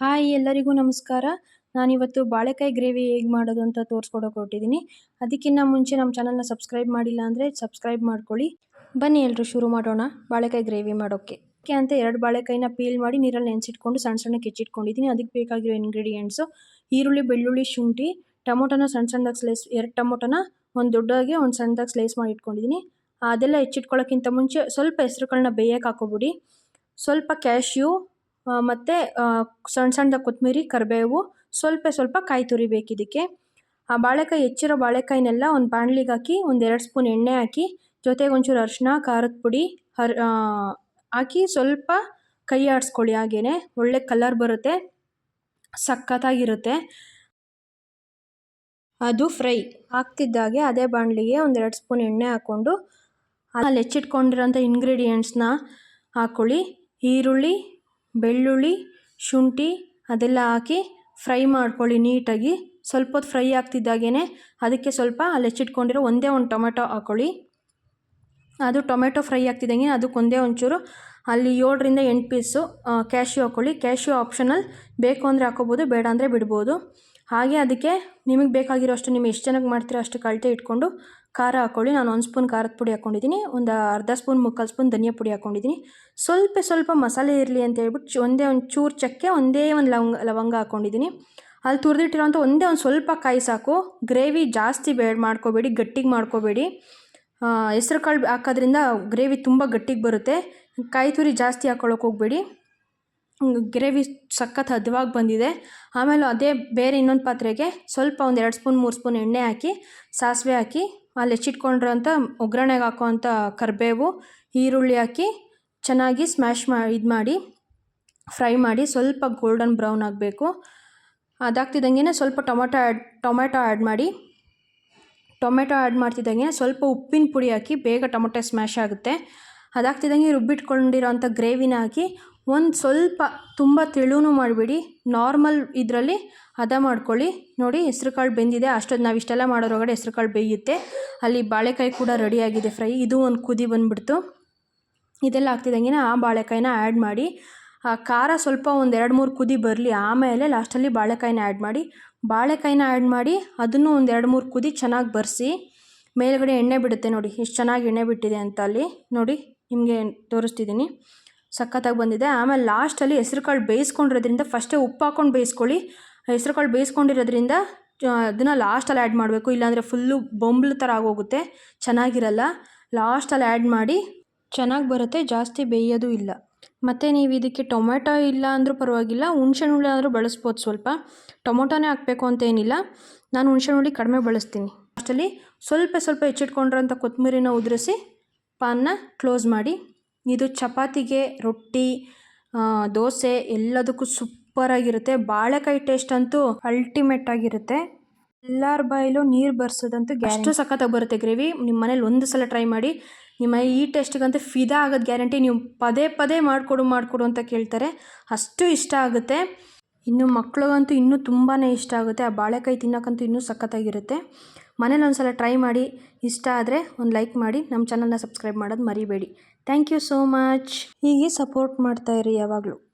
Hi ಎಲ್ಲರಿಗೂ ನಮಸ್ಕಾರ. ನಾನಿವತ್ತು ಬಾಳೆಕಾಯಿ ಗ್ರೇವಿ ಹೇಗೆ ಮಾಡೋದು ಅಂತ ತೋರಿಸ್ಕೊಡೋಕೆ ಹೊರಟಿದ್ದೀನಿ ಅದಕ್ಕಿಂತ ಮುಂಚೆ ನಮ್ಮ ಚಾನಲ್ನ ಸಬ್ಸ್ಕ್ರೈಬ್ ಮಾಡಿಲ್ಲ ಅಂದರೆ ಸಬ್ಸ್ಕ್ರೈಬ್ ಮಾಡ್ಕೊಳ್ಳಿ. ಬನ್ನಿ ಎಲ್ಲರೂ ಶುರು ಮಾಡೋಣ ಬಾಳೆಕಾಯಿ ಗ್ರೇವಿ ಮಾಡೋಕ್ಕೆ. ಅದಕ್ಕೆ ಅಂತ ಎರಡು ಬಾಳೆಕಾಯಿನ ಪೀಲ್ ಮಾಡಿ ನೀರಲ್ಲಿ ನೆನೆಸಿಟ್ಕೊಂಡು ಸಣ್ಣ ಸಣ್ಣ ಕೆಚ್ಚಿಟ್ಕೊಂಡಿದ್ದೀನಿ ಅದಕ್ಕೆ ಬೇಕಾಗಿರೋ ಇಂಗ್ರೀಡಿಯೆಂಟ್ಸು ಈರುಳ್ಳಿ, ಬೆಳ್ಳುಳ್ಳಿ, ಶುಂಠಿ, ಟೊಮೊಟೊನ ಸಣ್ಣ ಸಣ್ಣದಾಗಿ ಸ್ಲೈಸ್ ಎರಡು ಟೊಮೊಟೊನ ಒಂದು ದೊಡ್ಡದಾಗಿ ಒಂದು ಸಣ್ಣದಾಗಿ ಸ್ಲೈಸ್ ಮಾಡಿ ಇಟ್ಕೊಂಡಿದ್ದೀನಿ ಅದೆಲ್ಲ ಹೆಚ್ಚಿಟ್ಕೊಳ್ಳೋಕ್ಕಿಂತ ಮುಂಚೆ ಸ್ವಲ್ಪ ಹೆಸ್ರುಗಳನ್ನ ಬೇಯಕ್ಕೆ ಹಾಕೋಬಿಡಿ. ಸ್ವಲ್ಪ ಕ್ಯಾಶ್ಯೂ ಮತ್ತು ಸಣ್ಣ ಸಣ್ಣದ ಕೊತ್ತಂಬರಿ, ಕರಿಬೇವು, ಸ್ವಲ್ಪ ಸ್ವಲ್ಪ ಕಾಯಿ ತುರಿಬೇಕು ಇದಕ್ಕೆ. ಆ ಬಾಳೆಕಾಯಿ, ಹೆಚ್ಚಿರೋ ಬಾಳೆಕಾಯಿನೆಲ್ಲ ಒಂದು ಬಾಣಲಿಗೆ ಹಾಕಿ ಒಂದು ಎರಡು ಸ್ಪೂನ್ ಎಣ್ಣೆ ಹಾಕಿ, ಜೊತೆಗೆ ಒಂಚೂರು ಅರಿಶಿನ ಖಾರದ ಪುಡಿ, ಹರ್ ಹಾಕಿ ಸ್ವಲ್ಪ ಕೈ ಆಡಿಸ್ಕೊಳ್ಳಿ ಹಾಗೇ ಒಳ್ಳೆ ಕಲರ್ ಬರುತ್ತೆ ಸಖತ್ತಾಗಿರುತ್ತೆ ಅದು ಫ್ರೈ. ಹಾಕ್ತಿದ್ದಾಗೆ ಅದೇ ಬಾಣಲಿಗೆ ಒಂದೆರಡು ಸ್ಪೂನ್ ಎಣ್ಣೆ ಹಾಕ್ಕೊಂಡು ಅಲ್ಲಿ ಹೆಚ್ಚಿಟ್ಕೊಂಡಿರೋಂಥ ಇಂಗ್ರೀಡಿಯೆಂಟ್ಸ್ನ ಹಾಕ್ಕೊಳ್ಳಿ ಈರುಳ್ಳಿ ಬೆಳ್ಳುಳ್ಳಿ, ಶುಂಠಿ ಅದೆಲ್ಲ ಹಾಕಿ ಫ್ರೈ ಮಾಡ್ಕೊಳ್ಳಿ ನೀಟಾಗಿ. ಸ್ವಲ್ಪ ಹೊತ್ತು ಫ್ರೈ ಆಗ್ತಿದ್ದಾಗೇ ಅದಕ್ಕೆ ಸ್ವಲ್ಪ ಅಲ್ಲಿ ಹೆಚ್ಚಿಟ್ಕೊಂಡಿರೋ ಒಂದೇ ಒಂದು ಟೊಮೆಟೊ ಹಾಕ್ಕೊಳ್ಳಿ ಅದು ಟೊಮೆಟೊ ಫ್ರೈ ಆಗ್ತಿದ್ದಂಗೆ ಅದಕ್ಕೆ ಒಂದೇ ಒಂಚೂರು ಅಲ್ಲಿ ಏಳರಿಂದ ಎಂಟು ಪೀಸು ಕ್ಯಾಶ್ಯೂ ಹಾಕ್ಕೊಳ್ಳಿ ಕ್ಯಾಶ್ಯೂ ಆಪ್ಷನಲ್. ಬೇಕು ಅಂದರೆ ಹಾಕೋಬೋದು, ಬೇಡ ಅಂದರೆ ಬಿಡ್ಬೋದು. ಹಾಗೆ ಅದಕ್ಕೆ ನಿಮಗೆ ಬೇಕಾಗಿರೋ ಅಷ್ಟು ನೀವು ಎಷ್ಟು ಜನಕ್ಕೆ ಮಾಡ್ತೀರೋ ಅಷ್ಟು ಕಳತೆ ಇಟ್ಕೊಂಡು ಖಾರ ಹಾಕ್ಕೊಳ್ಳಿ. ನಾನು ಒಂದು ಸ್ಪೂನ್ ಖಾರದ ಪುಡಿ ಹಾಕ್ಕೊಂಡಿದ್ದೀನಿ. ಒಂದು ಅರ್ಧ ಸ್ಪೂನ್ ಮುಕ್ಕಾಲು ಸ್ಪೂನ್ ಧನಿಯಾ ಪುಡಿ ಹಾಕ್ಕೊಂಡಿದ್ದೀನಿ. ಸ್ವಲ್ಪ ಸ್ವಲ್ಪ ಮಸಾಲೆ ಇರಲಿ ಅಂತ ಹೇಳ್ಬಿಟ್ಟು ಒಂದೇ ಒಂದು ಚೂರು ಚಕ್ಕೆ, ಒಂದೇ ಒಂದು ಲವಂಗ ಲವಂಗ ಹಾಕ್ಕೊಂಡಿದ್ದೀನಿ. ಅಲ್ಲಿ ತುರಿದಿಟ್ಟಿರೋಂಥ ಒಂದೇ ಒಂದು ಸ್ವಲ್ಪ ಕಾಯಿ ಸಾಕು. ಗ್ರೇವಿ ಜಾಸ್ತಿ ಬೇಡ ಮಾಡ್ಕೋಬೇಡಿ, ಗಟ್ಟಿಗೆ ಮಾಡ್ಕೋಬೇಡಿ. ಹೆಸ್ರು ಕಾಳು ಹಾಕೋದ್ರಿಂದ ಗ್ರೇವಿ ತುಂಬ ಗಟ್ಟಿಗೆ ಬರುತ್ತೆ. ಕಾಯಿ ತುರಿ ಜಾಸ್ತಿ ಹಾಕ್ಕೊಳ್ಳೋಕೆ ಹೋಗಬೇಡಿ. ಗ್ರೇವಿ ಸಖತ್ ಹದವಾಗಿ ಬಂದಿದೆ. ಆಮೇಲೆ ಅದೇ ಬೇರೆ ಇನ್ನೊಂದು ಪಾತ್ರೆಗೆ ಸ್ವಲ್ಪ ಒಂದು ಎರಡು ಸ್ಪೂನ್, ಮೂರು ಸ್ಪೂನ್ ಎಣ್ಣೆ ಹಾಕಿ, ಸಾಸಿವೆ ಹಾಕಿ ಅಲ್ಲಿ ಹೆಚ್ಚಿಟ್ಕೊಂಡಿರೋಂಥ ಒಗ್ಗರಣೆಗೆ ಹಾಕೋವಂಥ ಕರಿಬೇವು, ಈರುಳ್ಳಿ ಹಾಕಿ ಚೆನ್ನಾಗಿ ಸ್ಮ್ಯಾಶ್ ಮಾ, ಇದು ಮಾಡಿ, ಫ್ರೈ ಮಾಡಿ ಸ್ವಲ್ಪ ಗೋಲ್ಡನ್ ಬ್ರೌನ್ ಆಗಬೇಕು. ಅದಾಗ್ತಿದ್ದಂಗೆ ಸ್ವಲ್ಪ ಟೊಮೆಟೊ ಆ್ಯಡ್ ಟೊಮೆಟೊ ಆ್ಯಡ್ ಮಾಡಿ, ಟೊಮೆಟೊ ಆ್ಯಡ್ ಮಾಡ್ತಿದ್ದಂಗೆ ಸ್ವಲ್ಪ ಉಪ್ಪಿನ ಪುಡಿ ಹಾಕಿ ಬೇಗ ಟೊಮೆಟೊ ಸ್ಮ್ಯಾಶ್ ಆಗುತ್ತೆ. ಅದಾಗ್ತಿದ್ದಂಗೆ ರುಬ್ಬಿಟ್ಕೊಂಡಿರೋಂಥ ಗ್ರೇವಿನ ಹಾಕಿ ಒಂದು ಸ್ವಲ್ಪ ತುಂಬ ತೆಳುನು ಮಾಡಬೇಡಿ. ನಾರ್ಮಲ್ ಇದರಲ್ಲಿ ಹದ ಮಾಡ್ಕೊಳ್ಳಿ. ನೋಡಿ ಹೆಸ್ರುಕಾಳು ಬೆಂದಿದೆ. ಅಷ್ಟೊಂದು ನಾವು ಇಷ್ಟೆಲ್ಲ ಮಾಡೋರೊಳಗಡೆ ಹೆಸ್ರು ಕಾಳು ಬೇಯುತ್ತೆ. ಅಲ್ಲಿ ಬಾಳೆಕಾಯಿ ಕೂಡ ರೆಡಿಯಾಗಿದೆ ಫ್ರೈ. ಇದು ಒಂದು ಕುದಿ ಬಂದುಬಿಡ್ತು. ಇದೆಲ್ಲ ಆಗ್ತಿದ್ದಂಗೆ ಆ ಬಾಳೆಕಾಯಿನ ಆ್ಯಡ್ ಮಾಡಿ. ಆ ಖಾರ ಸ್ವಲ್ಪ ಒಂದು ಎರಡು ಮೂರು ಕುದಿ ಬರಲಿ. ಆಮೇಲೆ ಲಾಸ್ಟಲ್ಲಿ ಬಾಳೆಕಾಯಿನ ಆ್ಯಡ್ ಮಾಡಿ. ಬಾಳೆಕಾಯಿನ ಆ್ಯಡ್ ಮಾಡಿ ಅದನ್ನು ಒಂದು ಎರಡು ಮೂರು ಕುದಿ ಚೆನ್ನಾಗಿ ಬರೆಸಿ. ಮೇಲುಗಡೆ ಎಣ್ಣೆ ಬಿಡುತ್ತೆ ನೋಡಿ. ಎಷ್ಟು ಚೆನ್ನಾಗಿ ಎಣ್ಣೆ ಬಿಟ್ಟಿದೆ ಅಂತ ಅಲ್ಲಿ. ನೋಡಿ ನಿಮಗೆ ತೋರಿಸ್ತಿದ್ದೀನಿ ಸಖತ್ತಾಗಿ ಬಂದಿದೆ. ಆಮೇಲೆ ಲಾಸ್ಟಲ್ಲಿ ಹೆಸ್ರು ಕಾಳು ಬೇಯಿಸ್ಕೊಂಡಿರೋದ್ರಿಂದ ಫಸ್ಟೇ ಉಪ್ಪು ಹಾಕ್ಕೊಂಡು ಬೇಯಿಸ್ಕೊಳ್ಳಿ. ಹೆಸ್ರು ಕಾಳು ಬೇಯಿಸ್ಕೊಂಡಿರೋದ್ರಿಂದ ಅದನ್ನು ಲಾಸ್ಟಲ್ಲಿ ಆ್ಯಡ್ ಮಾಡಬೇಕು. ಇಲ್ಲಾಂದರೆ ಫುಲ್ಲು ಬೊಂಬ್ಲು ಥರ ಆಗೋಗುತ್ತೆ. ಚೆನ್ನಾಗಿರಲ್ಲ. ಲಾಸ್ಟಲ್ಲಿ ಆ್ಯಡ್ ಮಾಡಿ ಚೆನ್ನಾಗಿ ಬರುತ್ತೆ, ಜಾಸ್ತಿ ಬೇಯೋದು ಇಲ್ಲ. ಮತ್ತು ನೀವು ಇದಕ್ಕೆ ಟೊಮೆಟೊ ಇಲ್ಲ ಅಂದರೂ ಪರವಾಗಿಲ್ಲ. ಹುಣ್ಸೆ ಹುಳಿ ಆದರೂ ಬಳಸ್ಬೋದು ಸ್ವಲ್ಪ. ಟೊಮೊಟೊನೇ ಹಾಕಬೇಕು ಅಂತ ಏನಿಲ್ಲ. ನಾನು ಹುಣ್ಸೆ ಹುಳಿ ಕಡಿಮೆ ಬಳಸ್ತೀನಿ. ಲಾಸ್ಟಲ್ಲಿ ಸ್ವಲ್ಪ ಸ್ವಲ್ಪ ಹೆಚ್ಚಿಟ್ಕೊಂಡಿರೋಂಥ ಕೊತ್ತಂಬರಿನ ಉದುರಿಸಿ ಪಾನ್ನ ಕ್ಲೋಸ್ ಮಾಡಿ. ಇದು ಚಪಾತಿಗೆ ರೊಟ್ಟಿ ದೋಸೆ ಎಲ್ಲದಕ್ಕೂ ಸೂಪರಾಗಿರುತ್ತೆ ಬಾಳೆಕಾಯಿ ಟೇಸ್ಟ್ ಅಂತೂ ಅಲ್ಟಿಮೇಟ್ ಆಗಿರುತ್ತೆ. ಎಲ್ಲರ ಬಾಯಲ್ಲೂ ನೀರು ಬರ್ಸೋದಂತೂ ಅಷ್ಟು ಸಖತ್ತಾಗಿ ಬರುತ್ತೆ ಗ್ರೇವಿ. ನಿಮ್ಮ ಮನೇಲಿ ಒಂದು ಸಲ ಟ್ರೈ ಮಾಡಿ. ನಿಮ್ಮ ಈ ಟೇಸ್ಟಿಗಂತೂ ಫಿದಾ ಆಗೋದು ಗ್ಯಾರಂಟಿ ನೀವು ಪದೇ ಪದೇ ಮಾಡಿಕೊಡು ಮಾಡಿಕೊಡು ಅಂತ ಕೇಳ್ತಾರೆ. ಅಷ್ಟು ಇಷ್ಟ ಆಗುತ್ತೆ. ಇನ್ನು ಮಕ್ಳಿಗಂತೂ ಇನ್ನೂ ತುಂಬಾ ಇಷ್ಟ ಆಗುತ್ತೆ. ಆ ಬಾಳೆಕಾಯಿ ತಿನ್ನೋಕ್ಕಂತೂ ಇನ್ನೂ ಸಖತ್ತಾಗಿರುತ್ತೆ. ಮನೇಲಿ ಒಂದು ಸಲ ಟ್ರೈ ಮಾಡಿ. ಇಷ್ಟ ಆದರೆ ಒಂದು ಲೈಕ್ ಮಾಡಿ. ನಮ್ಮ ಚಾನಲ್ನ ಸಬ್ಸ್ಕ್ರೈಬ್ ಮಾಡೋದು ಮರಿಬೇಡಿ. ಥ್ಯಾಂಕ್ ಯು ಸೋ ಮಚ್ ಹೀಗೆ ಸಪೋರ್ಟ್ ಮಾಡ್ತಾ ಇರಿ ಯಾವಾಗಲೂ.